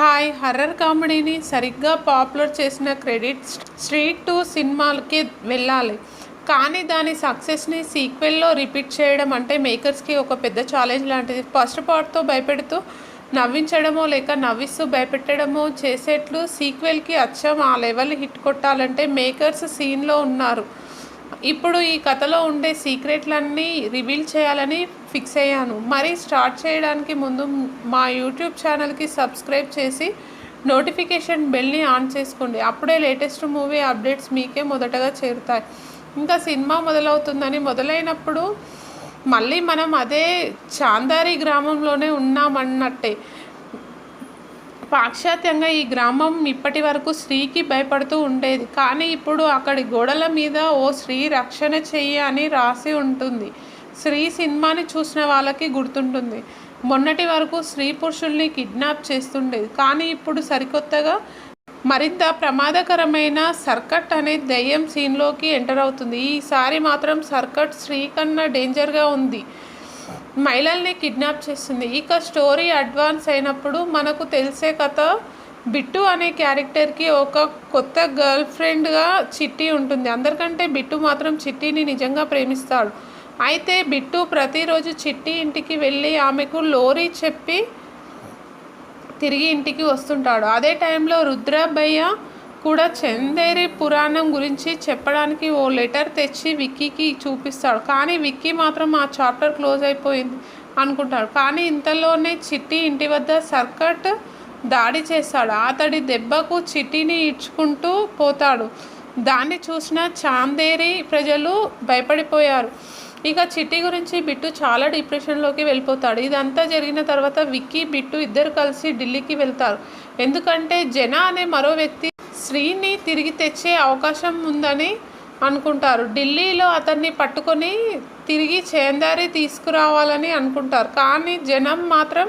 Hi. Horror కామెడీని సరిగ్గా popular చేసిన credit street two సినిమాలకి వెళ్ళాలి. కానీ దాని సక్సెస్ని సీక్వెల్లో రిపీట్ చేయడం అంటే మేకర్స్కి ఒక పెద్ద ఛాలెంజ్ లాంటిది. ఫస్ట్ పార్ట్తో భయపెడుతూ నవ్వించడమో లేక నవ్విస్తూ భయపెట్టడమో చేసేట్లు సీక్వెల్కి అచ్చం ఆ లెవెల్ హిట్ కొట్టాలంటే మేకర్స్ సీన్లో ఉన్నారు. ఇప్పుడు ఈ కథలో ఉండే సీక్రెట్లన్నీ రివీల్ చేయాలని ఫిక్స్ అయ్యాను. మరి స్టార్ట్ చేయడానికి ముందు మా యూట్యూబ్ ఛానల్కి సబ్స్క్రైబ్ చేసి నోటిఫికేషన్ బెల్ని ఆన్ చేసుకోండి. అప్పుడే లేటెస్ట్ మూవీ అప్డేట్స్ మీకే మొదటగా చేరుతాయి. ఇంకా సినిమా మొదలవుతుందని మొదలైనప్పుడు మళ్ళీ మనం అదే చాందారి గ్రామంలోనే ఉన్నామన్నట్టే. పాశ్చాత్యంగా ఈ గ్రామం ఇప్పటి వరకు స్త్రీకి భయపడుతూ ఉండేది. కానీ ఇప్పుడు అక్కడి గోడల మీద ఓ స్త్రీ రక్షణ చెయ్యి అని రాసి ఉంటుంది. స్త్రీ సినిమాని చూసిన వాళ్ళకి గుర్తుంటుంది. మొన్నటి వరకు స్త్రీ పురుషుల్ని కిడ్నాప్ చేస్తుండేది. కానీ ఇప్పుడు సరికొత్తగా మరింత ప్రమాదకరమైన సర్కట్ అనే దయ్యం సీన్లోకి ఎంటర్ అవుతుంది. ఈసారి మాత్రం సర్కట్ స్త్రీ కన్నా డేంజర్గా ఉంది. మహిళల్ని కిడ్నాప్ చేస్తుంది. ఇక స్టోరీ అడ్వాన్స్ అయినప్పుడు మనకు తెలిసే కథ బిట్టు అనే క్యారెక్టర్కి ఒక కొత్త గర్ల్ ఫ్రెండ్గా చిట్టి ఉంటుంది. అందరికంటే బిట్టు మాత్రం చిట్టిని నిజంగా ప్రేమిస్తాడు. అయితే బిట్టు ప్రతిరోజు చిట్టి ఇంటికి వెళ్ళి ఆమెకు లోరీ చెప్పి తిరిగి ఇంటికి వస్తుంటాడు. అదే టైంలో రుద్రభయ్య కూడా చందేరి పురాణం గురించి చెప్పడానికి ఓ లెటర్ తెచ్చి విక్కీకి చూపిస్తాడు. కానీ విక్కీ మాత్రం ఆ చాప్టర్ క్లోజ్ అయిపోయింది అనుకుంటాడు. కానీ ఇంతలోనే చిట్టి ఇంటి వద్ద సర్కట్ దాడి చేస్తాడు. అతడి దెబ్బకు చిట్టిని ఇడ్చుకుంటూ పోతాడు. దాన్ని చూసిన చాందేరి ప్రజలు భయపడిపోయారు. ఇక చిట్టి గురించి బిట్టు చాలా డిప్రెషన్లోకి వెళ్ళిపోతాడు. ఇదంతా జరిగిన తర్వాత విక్కీ బిట్టు ఇద్దరు కలిసి ఢిల్లీకి వెళ్తారు. ఎందుకంటే జన అనే మరో వ్యక్తి శ్రీని తిరిగి తెచ్చే అవకాశం ఉందని అనుకుంటారు. ఢిల్లీలో అతన్ని పట్టుకొని తిరిగి చేందారి తీసుకురావాలని అనుకుంటారు. కానీ జనం మాత్రం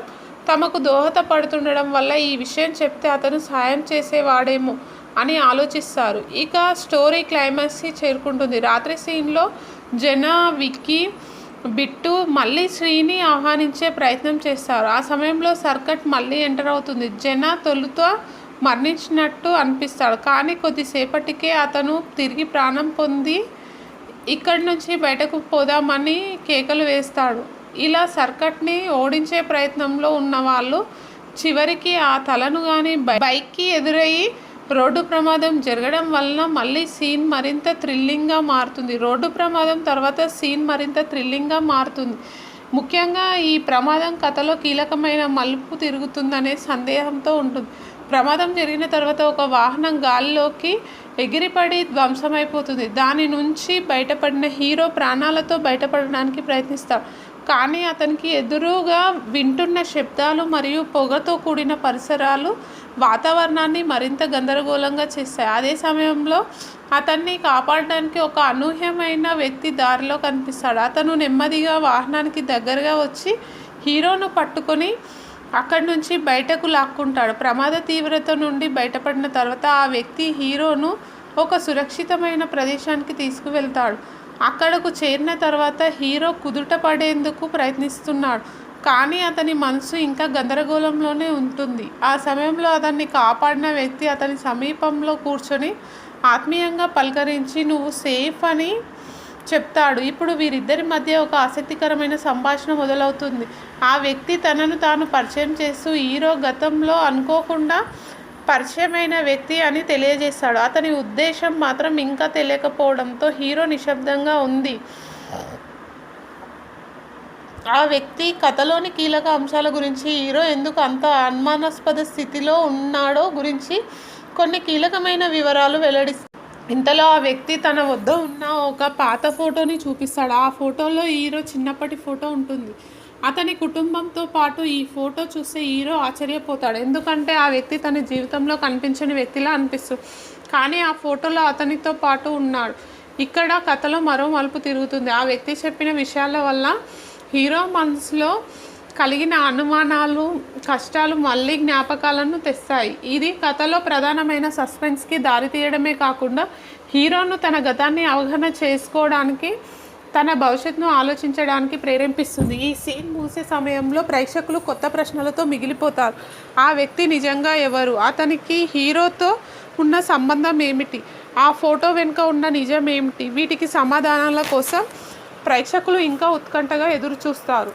తమకు దోహదపడుతుండడం వల్ల ఈ విషయం చెప్తే అతను సాయం చేసేవాడేమో అని ఆలోచిస్తారు. ఇక స్టోరీ క్లైమాక్స్కి చేరుకుంటుంది. రాత్రి సీన్లో జన విక్కీ బిట్టు మళ్ళీ శ్రీని ఆహ్వానించే ప్రయత్నం చేస్తారు. ఆ సమయంలో సర్కట్ మళ్ళీ ఎంటర్ అవుతుంది. జన తొలుత మరణించినట్టు అనిపిస్తాడు. కానీ కొద్దిసేపటికే అతను తిరిగి ప్రాణం పొంది ఇక్కడి నుంచి బయటకు పోదామని కేకలు వేస్తాడు. ఇలా సర్కట్ని ఓడించే ప్రయత్నంలో ఉన్న వాళ్ళు చివరికి ఆ తలను కానీ బైక్కి ఎదురయ్యి రోడ్డు ప్రమాదం జరగడం వలన మళ్ళీ సీన్ మరింత థ్రిల్లింగ్గా మారుతుంది. రోడ్డు ప్రమాదం తర్వాత సీన్ మరింత థ్రిల్లింగ్గా మారుతుంది. ముఖ్యంగా ఈ ప్రమాదం కథలో కీలకమైన మలుపు తిరుగుతుందనే సందేహంతో ఉంటుంది. ప్రమాదం జరిగిన తర్వాత ఒక వాహనం గాలిలోకి ఎగిరిపడి ధ్వంసమైపోతుంది. దాని నుంచి బయటపడిన హీరో ప్రాణాలతో బయటపడడానికి ప్రయత్నిస్తాడు. కానీ అతనికి ఎదురుగా వింటున్న శబ్దాలు మరియు పొగతో కూడిన పరిసరాలు వాతావరణాన్ని మరింత గందరగోళంగా చేస్తాయి. అదే సమయంలో అతన్ని కాపాడడానికి ఒక అనూహ్యమైన వ్యక్తి దారిలో కనిపిస్తాడు. అతను నెమ్మదిగా వాహనానికి దగ్గరగా వచ్చి హీరోను పట్టుకొని అక్కడి నుంచి బయటకు లాక్కుంటాడు. ప్రమాద తీవ్రత నుండి బయటపడిన తర్వాత ఆ వ్యక్తి హీరోను ఒక సురక్షితమైన ప్రదేశానికి తీసుకువెళ్తాడు. అక్కడకు చేరిన తర్వాత హీరో కుదుట పడేందుకు ప్రయత్నిస్తున్నాడు. కానీ అతని మనసు ఇంకా గందరగోళంలోనే ఉంటుంది. ఆ సమయంలో అతన్ని కాపాడిన వ్యక్తి అతని సమీపంలో కూర్చొని ఆత్మీయంగా పలకరించి నువ్వు సేఫ్ అని చెప్తాడు. ఇప్పుడు వీరిద్దరి మధ్య ఒక ఆసక్తికరమైన సంభాషణ మొదలవుతుంది. ఆ వ్యక్తి తనను తాను పరిచయం చేస్తూ హీరో గతంలో అనుకోకుండా పరిచయమైన వ్యక్తి అని తెలియజేస్తాడు. అతని ఉద్దేశం మాత్రం ఇంకా తెలియకపోవడంతో హీరో నిశ్శబ్దంగా ఉంది. ఆ వ్యక్తి కథలోని కీలక అంశాల గురించి హీరో ఎందుకు అంత అనుమానాస్పద స్థితిలో ఉన్నాడో గురించి కొన్ని కీలకమైన వివరాలు వెల్లడి ఇంతలో ఆ వ్యక్తి తన వద్ద ఉన్న ఒక పాత ఫోటోని చూపిస్తాడు. ఆ ఫోటోలో హీరో చిన్నప్పటి ఫోటో ఉంటుంది. అతని కుటుంబంతో పాటు ఈ ఫోటో చూస్తే హీరో ఆశ్చర్యపోతాడు. ఎందుకంటే ఆ వ్యక్తి తన జీవితంలో కనిపించని వ్యక్తిలా అనిపిస్తుంది కానీ ఆ ఫోటోలో అతనితో పాటు ఉన్నాడు. ఇక్కడ కథలో మరో మలుపు తిరుగుతుంది. ఆ వ్యక్తి చెప్పిన విషయాల వల్ల హీరో మనసులో కలిగిన అనుమానాలు కష్టాలు మళ్ళీ జ్ఞాపకాలను తెస్తాయి. ఇది కథలో ప్రధానమైన సస్పెన్స్కి దారితీయడమే కాకుండా హీరోను తన గతాన్ని అవగాహన చేసుకోవడానికి తన భవిష్యత్తును ఆలోచించడానికి ప్రేరేపిస్తుంది. ఈ సీన్ మూసే సమయంలో ప్రేక్షకులు కొత్త ప్రశ్నలతో మిగిలిపోతారు. ఆ వ్యక్తి నిజంగా ఎవరు? అతనికి హీరోతో ఉన్న సంబంధం ఏమిటి? ఆ ఫోటో వెనుక ఉన్న నిజం ఏమిటి? వీటికి సమాధానాల కోసం ప్రేక్షకులు ఇంకా ఉత్కంఠగా ఎదురు చూస్తారు